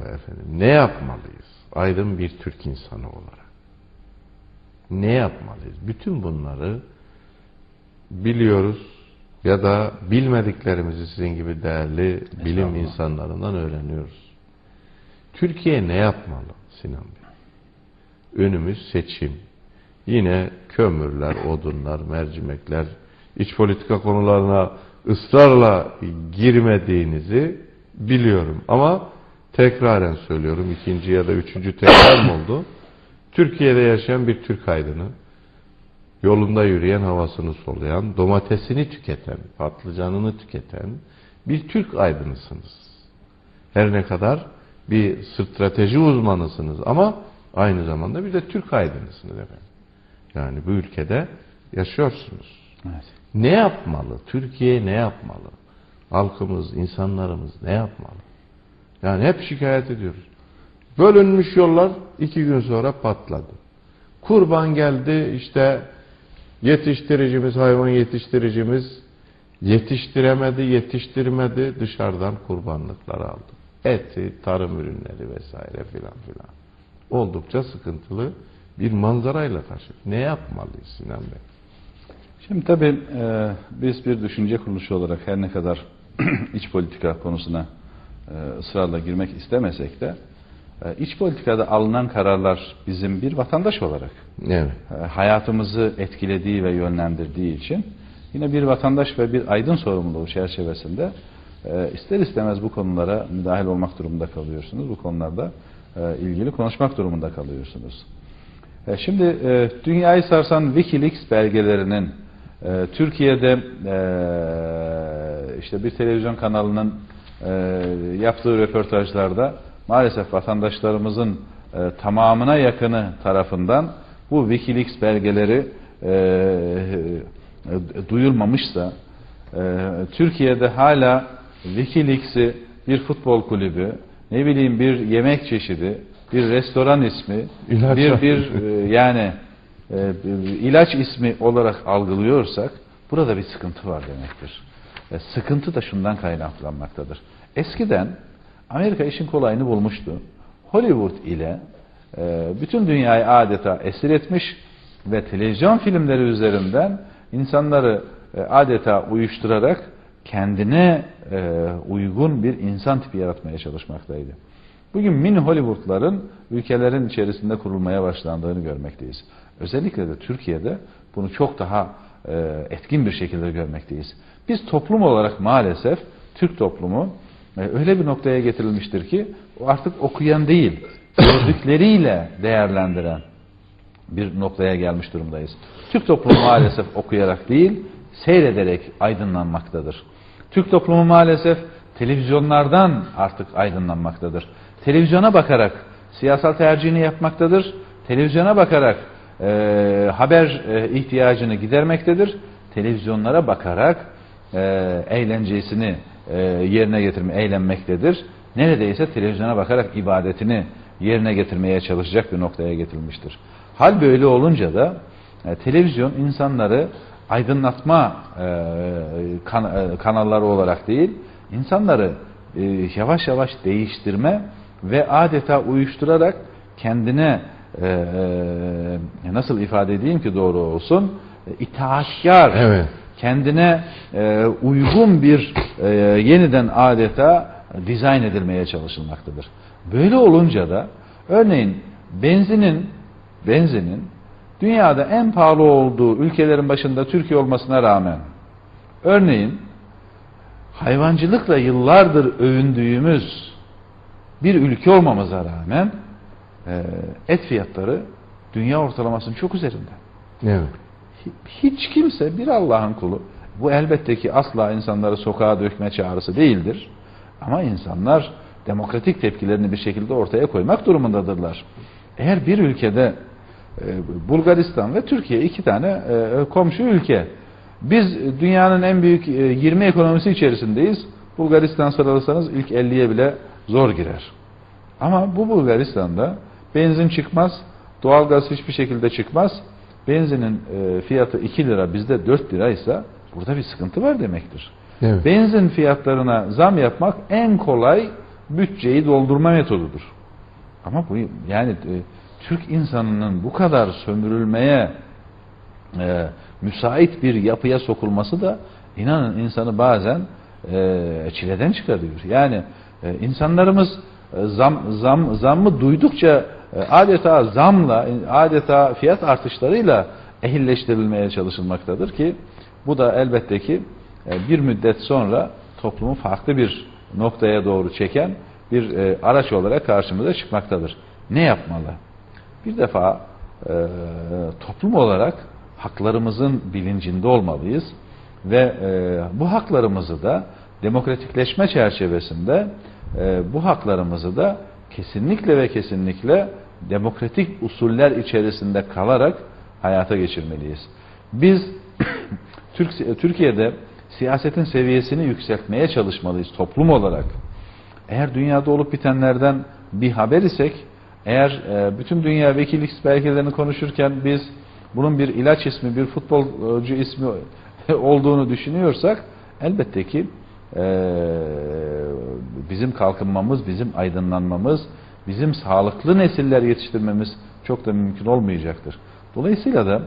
efendim ne yapmalıyız? Aydın bir Türk insanı olarak. Ne yapmalıyız? Bütün bunları biliyoruz ya da bilmediklerimizi sizin gibi değerli bilim insanlarından öğreniyoruz. Türkiye ne yapmalı Sinan Bey? Önümüz seçim. Yine kömürler, odunlar, mercimekler, iç politika konularına ısrarla girmediğinizi biliyorum. Ama tekraren söylüyorum ikinci ya da üçüncü tekrar mı oldu? Türkiye'de yaşayan bir Türk aydını, yolunda yürüyen, havasını soluyan, domatesini tüketen, patlıcanını tüketen bir Türk aydınısınız. Her ne kadar bir strateji uzmanısınız ama aynı zamanda bir de Türk aydınısınız efendim. Yani bu ülkede yaşıyorsunuz. Evet. Ne yapmalı? Türkiye ne yapmalı? Halkımız, insanlarımız ne yapmalı? Yani hep şikayet ediyoruz. Bölünmüş yollar iki gün sonra patladı. Kurban geldi işte yetiştiricimiz, hayvan yetiştiricimiz yetiştiremedi, yetiştirmedi dışarıdan kurbanlıklar aldı. Eti, tarım ürünleri vesaire filan filan. Oldukça sıkıntılı bir manzarayla karşı. Ne yapmalıyız Sinan Bey? Şimdi tabii e, biz bir düşünce kuruluşu olarak her ne kadar iç politika konusuna ısrarla girmek istemesek de e, iç politikada alınan kararlar bizim bir vatandaş olarak Evet. e, hayatımızı etkilediği ve yönlendirdiği için yine bir vatandaş ve bir aydın sorumluluğu çerçevesinde e, ister istemez bu konulara müdahil olmak durumunda kalıyorsunuz. Bu konularda e, ilgili konuşmak durumunda kalıyorsunuz. E, Şimdi e, dünyayı sarsan Wikileaks belgelerinin e, Türkiye'de e, işte bir televizyon kanalının e, yaptığı röportajlarda maalesef vatandaşlarımızın e, tamamına yakını tarafından bu Wikileaks belgeleri e, e, duyulmamışsa Türkiye'de hala Wikileaks'i bir futbol kulübü, ne bileyim bir yemek çeşidi, bir restoran ismi, İlaç bir bir e, yani e, ilaç ismi olarak algılıyorsak burada bir sıkıntı var demektir. E, sıkıntı da şundan kaynaklanmaktadır. Eskiden Amerika işin kolayını bulmuştu. Hollywood ile e, bütün dünyayı adeta esir etmiş ve televizyon filmleri üzerinden insanları e, adeta uyuşturarak kendine uygun bir insan tipi yaratmaya çalışmaktaydı. Bugün mini Hollywood'ların ülkelerin içerisinde kurulmaya başlandığını görmekteyiz. Özellikle de Türkiye'de bunu çok daha etkin bir şekilde görmekteyiz. Biz toplum olarak maalesef Türk toplumu e, öyle bir noktaya getirilmiştir ki artık okuyan değil, gördükleriyle değerlendiren bir noktaya gelmiş durumdayız. Türk toplumu maalesef okuyarak değil, seyrederek aydınlanmaktadır. Türk toplumu maalesef televizyonlardan artık aydınlanmaktadır. Televizyona bakarak siyasal tercihini yapmaktadır. Televizyona bakarak e, haber e, ihtiyacını gidermektedir. Televizyonlara bakarak e, eğlencesini e, yerine getirme, eğlenmektedir. Neredeyse televizyona bakarak ibadetini yerine getirmeye çalışacak bir noktaya getirilmiştir. Hal böyle olunca da e, televizyon insanları aydınlatma e, kan, e, kanalları olarak değil, insanları e, yavaş yavaş değiştirme ve adeta uyuşturarak kendine e, e, nasıl ifade edeyim ki doğru olsun e, itaatkar Evet. kendine e, uygun bir e, yeniden adeta dizayn edilmeye çalışılmaktadır. Böyle olunca da örneğin benzinin benzinin dünyada en pahalı olduğu ülkelerin başında Türkiye olmasına rağmen örneğin hayvancılıkla yıllardır övündüğümüz bir ülke olmamıza rağmen et fiyatları dünya ortalamasının çok üzerinde. Evet. Hiç kimse bir Allah'ın kulu bu elbette ki asla insanları sokağa dökme çağrısı değildir. Ama insanlar demokratik tepkilerini bir şekilde ortaya koymak durumundadırlar. Eğer bir ülkede e, Bulgaristan ve Türkiye iki tane e, komşu ülke. Biz dünyanın en büyük e, 20 ekonomisi içerisindeyiz. Bulgaristan sıralasanız ilk 50'ye bile zor girer. Ama bu Bulgaristan'da benzin çıkmaz, doğalgaz hiçbir şekilde çıkmaz. Benzinin e, fiyatı 2 lira bizde 4 liraysa burada bir sıkıntı var demektir. Evet. Benzin fiyatlarına zam yapmak en kolay bütçeyi doldurma metodudur. Ama bu yani e, Türk insanının bu kadar sömürülmeye e, müsait bir yapıya sokulması da inanın insanı bazen e, çileden çıkarıyor. Yani e, insanlarımız e, zam, zam, zammı duydukça adeta zamla, adeta fiyat artışlarıyla ehilleştirilmeye çalışılmaktadır ki bu da elbette ki e, bir müddet sonra toplumu farklı bir noktaya doğru çeken bir e, araç olarak karşımıza çıkmaktadır. Ne yapmalı? Bir defa e, toplum olarak haklarımızın bilincinde olmalıyız ve bu haklarımızı da demokratikleşme çerçevesinde bu haklarımızı da kesinlikle ve kesinlikle demokratik usuller içerisinde kalarak hayata geçirmeliyiz. Biz Türkiye'de siyasetin seviyesini yükseltmeye çalışmalıyız toplum olarak. Eğer dünyada olup bitenlerden bir haber isek, eğer e, bütün dünya Wikileaks belgelerini konuşurken biz bunun bir ilaç ismi, bir futbolcu ismi olduğunu düşünüyorsak elbette ki e, bizim kalkınmamız, bizim aydınlanmamız, bizim sağlıklı nesiller yetiştirmemiz çok da mümkün olmayacaktır. Dolayısıyla da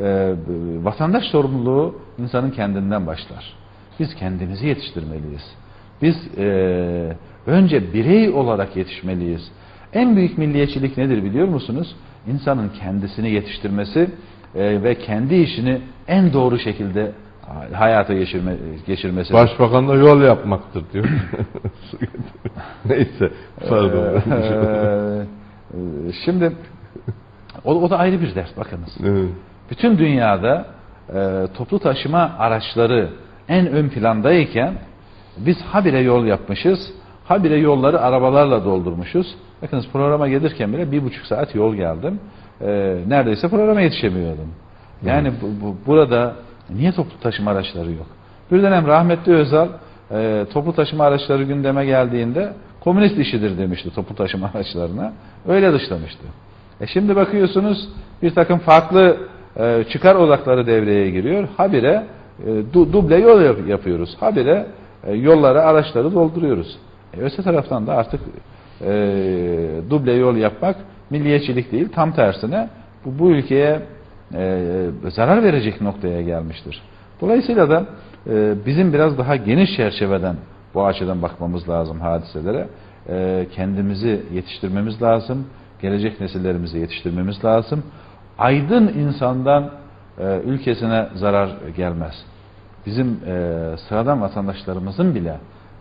e, vatandaş sorumluluğu insanın kendinden başlar. Biz kendimizi yetiştirmeliyiz. Biz e, önce birey olarak yetişmeliyiz. En büyük milliyetçilik nedir biliyor musunuz? İnsanın kendisini yetiştirmesi e, ve kendi işini en doğru şekilde hayata geçirme, geçirmesi. Başbakan da yol yapmaktır diyor. Neyse. Pardon. Ee, şimdi o, o da ayrı bir ders bakınız. Evet. Bütün dünyada e, toplu taşıma araçları en ön plandayken biz habire yol yapmışız. Habire yolları arabalarla doldurmuşuz. Bakınız programa gelirken bile bir buçuk saat yol geldim. E, neredeyse programa yetişemiyordum. Yani bu, bu, burada niye toplu taşıma araçları yok? Bir dönem rahmetli Özal e, toplu taşıma araçları gündeme geldiğinde komünist işidir demişti toplu taşıma araçlarına. Öyle dışlamıştı. E şimdi bakıyorsunuz bir takım farklı e, çıkar odakları devreye giriyor. Habire e, du, duble yol yap, yapıyoruz. Habire e, yolları, araçları dolduruyoruz. E, öte taraftan da artık e, duble yol yapmak milliyetçilik değil, tam tersine bu, bu ülkeye e, zarar verecek noktaya gelmiştir. Dolayısıyla da e, bizim biraz daha geniş çerçeveden bu açıdan bakmamız lazım hadiselere. E, kendimizi yetiştirmemiz lazım, gelecek nesillerimizi yetiştirmemiz lazım. Aydın insandan e, ülkesine zarar gelmez. Bizim e, sıradan vatandaşlarımızın bile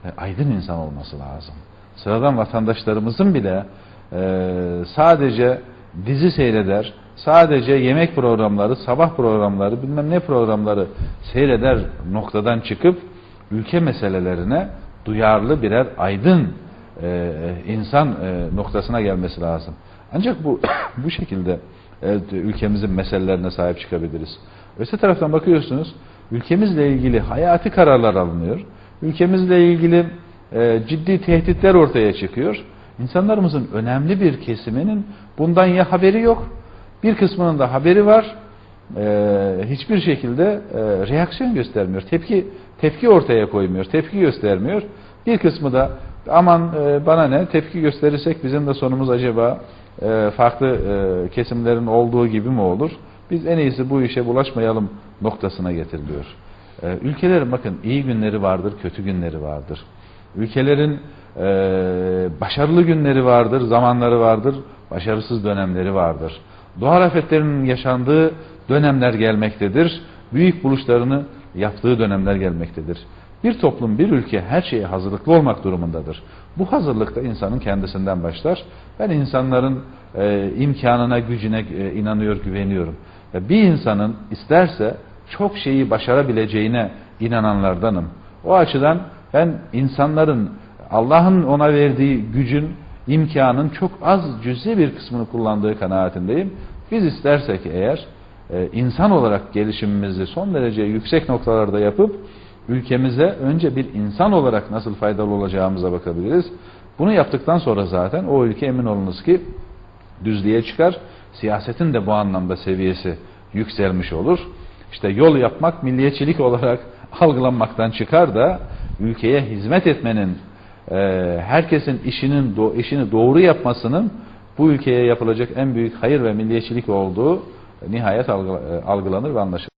e, aydın insan olması lazım. Sıradan vatandaşlarımızın bile e, sadece dizi seyreder, sadece yemek programları, sabah programları, bilmem ne programları seyreder noktadan çıkıp ülke meselelerine duyarlı birer aydın e, insan e, noktasına gelmesi lazım. Ancak bu bu şekilde e, ülkemizin meselelerine sahip çıkabiliriz. Öte taraftan bakıyorsunuz ülkemizle ilgili hayati kararlar alınıyor. Ülkemizle ilgili e, ciddi tehditler ortaya çıkıyor. İnsanlarımızın önemli bir kesiminin bundan ya haberi yok, bir kısmının da haberi var, e, hiçbir şekilde e, reaksiyon göstermiyor. Tepki tepki ortaya koymuyor, tepki göstermiyor. Bir kısmı da aman e, bana ne tepki gösterirsek bizim de sonumuz acaba e, farklı e, kesimlerin olduğu gibi mi olur? Biz en iyisi bu işe bulaşmayalım noktasına getiriliyor. E, ülkelerin bakın iyi günleri vardır, kötü günleri vardır. Ülkelerin e, başarılı günleri vardır, zamanları vardır, başarısız dönemleri vardır. Doğal afetlerin yaşandığı dönemler gelmektedir. Büyük buluşlarını yaptığı dönemler gelmektedir. Bir toplum, bir ülke her şeye hazırlıklı olmak durumundadır. Bu hazırlık da insanın kendisinden başlar. Ben insanların e, imkanına, gücüne e, inanıyor, güveniyorum. Ve bir insanın isterse çok şeyi başarabileceğine inananlardanım. O açıdan ben insanların Allah'ın ona verdiği gücün, imkanın çok az cüzi bir kısmını kullandığı kanaatindeyim. Biz istersek eğer e, insan olarak gelişimimizi son derece yüksek noktalarda yapıp ülkemize önce bir insan olarak nasıl faydalı olacağımıza bakabiliriz. Bunu yaptıktan sonra zaten o ülke emin olunuz ki düzlüğe çıkar. Siyasetin de bu anlamda seviyesi yükselmiş olur. İşte yol yapmak milliyetçilik olarak algılanmaktan çıkar da ülkeye hizmet etmenin herkesin işinin işini doğru yapmasının bu ülkeye yapılacak en büyük hayır ve milliyetçilik olduğu nihayet e, algılanır ve anlaşılır.